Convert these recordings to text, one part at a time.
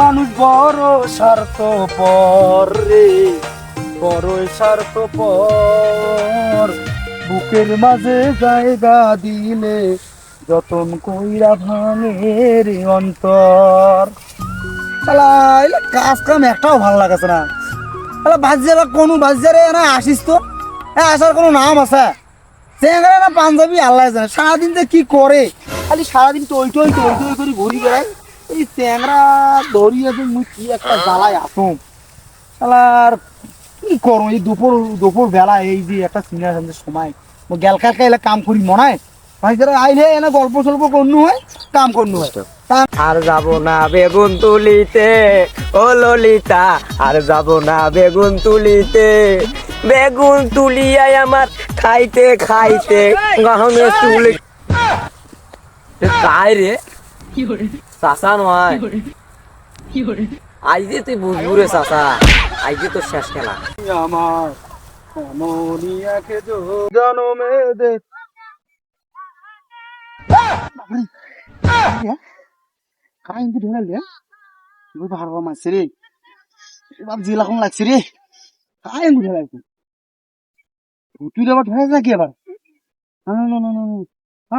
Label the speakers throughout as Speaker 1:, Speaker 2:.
Speaker 1: মানুষ বড় স্বার্থ পর বড় স্বার্থ পর বুকের মাঝে জায়গা দিলে যতন কইরা ভাঙে রে অন্তর। কাজ কাম একটাও ভালো লাগাছে না। শালা বাজ্যে বা কোনো বাজ্যে রে না আসিস তো। এ, আসার কোনো নাম আছে? চেঙ্গারা না পাঞ্জাবি আল্লাহ জানে, সারাদিন যে কি করে? খালি সারাদিন টই টই টই টই করে ঘুরি বেড়াই এই চেংরা ধরিয়ে যে মুই কি একটা জ্বালায় আসুম? শালার কি করো এই দুপুর দুপুর বেলা এই যে একটা সিনিয়র সামনে সময়। মই গেল কালকে এলে কাম করি মনে হয় ভাই যারা আইলে এনে গল্প সল্প করনু হয় কাম করনু হয়।
Speaker 2: আর যাব না বেগুন তুলিতে ও ললিতা। আর যাব না বেগুন তুলিতে বেগুন তুলিয়াই আমার খাইতে খাইতে গহনে তুলি এ কাই রে? চাচা নয় আইজে তুই বুঝবু রে চাচা আইজে তোর শেষ খেলা।
Speaker 1: আমার মনিয়াকে জনমে দে কাই ইনকে ঢেলা লে ওই ভারবা রে বাপ জিলা কোন লাগছে রে তুই আবার ঢেলা যা কি আবার না না না না না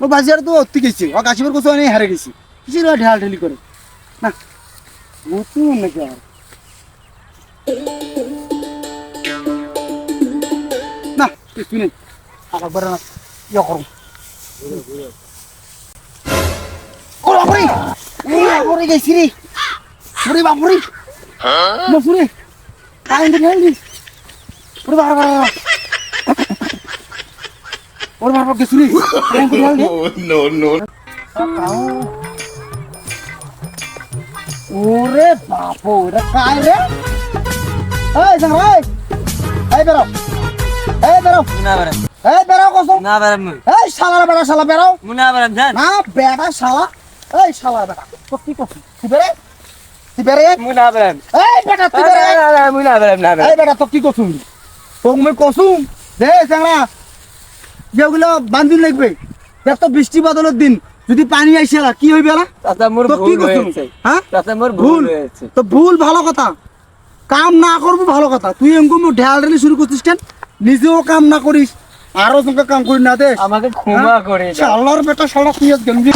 Speaker 1: ওর বাজিয়ার তো অতি গেছি ও কাশিবার কোথাও আমি হারে গেছি কিসের ওই ঢেলা ঢেলি করে না তো নাকি আর না কিছু নেই। একবার না ইয়ে করুন ও বাপরে বাপরে গেছি রে ওরে বাপরে মসুরে কারেন্ট ঢেলি ওরে বাবা ওরে বাবা কারেন্ট ঢেলি
Speaker 3: no, no.
Speaker 1: ওরে বাপো এটা কায় রে? এই জাংরা এই। এই বেরো। এই বেরো।
Speaker 2: মুনা বেরাম
Speaker 1: এই বেরো কসম।
Speaker 2: না বেরাম মুই
Speaker 1: এই শালার বেটা শালা বেরো
Speaker 2: মুনা বেরাম জান।
Speaker 1: না বেটা শালা। এই শালার বেটা তো কি কসম? তুই বেরে তুই বেরে
Speaker 2: মুনা বেরাম
Speaker 1: এই বেটা তুই বেরে
Speaker 2: মুনা বেরাম না
Speaker 1: এই বেটা তো কি কসম? তোকে মই কসুম? দে জাংরা যেগুলো বান্ধুন লাগবে। এত বৃষ্টি বাদলের দিন যদি পানি আইসে কি হইবে না তো কি
Speaker 2: ভুল
Speaker 1: হ্যাঁ? ভুল তো ভুল ভালো কথা। কাম না করব ভালো কথা। তুই এমকম ঢেল ঢেলি শুরু করছিস কেন? নিজেও কাম না করিস আরও তোকে কাম করি না দে।
Speaker 2: আমাকে ক্ষমা করে দাও।
Speaker 1: শালার বেটা শালা তুই গেঞ্জি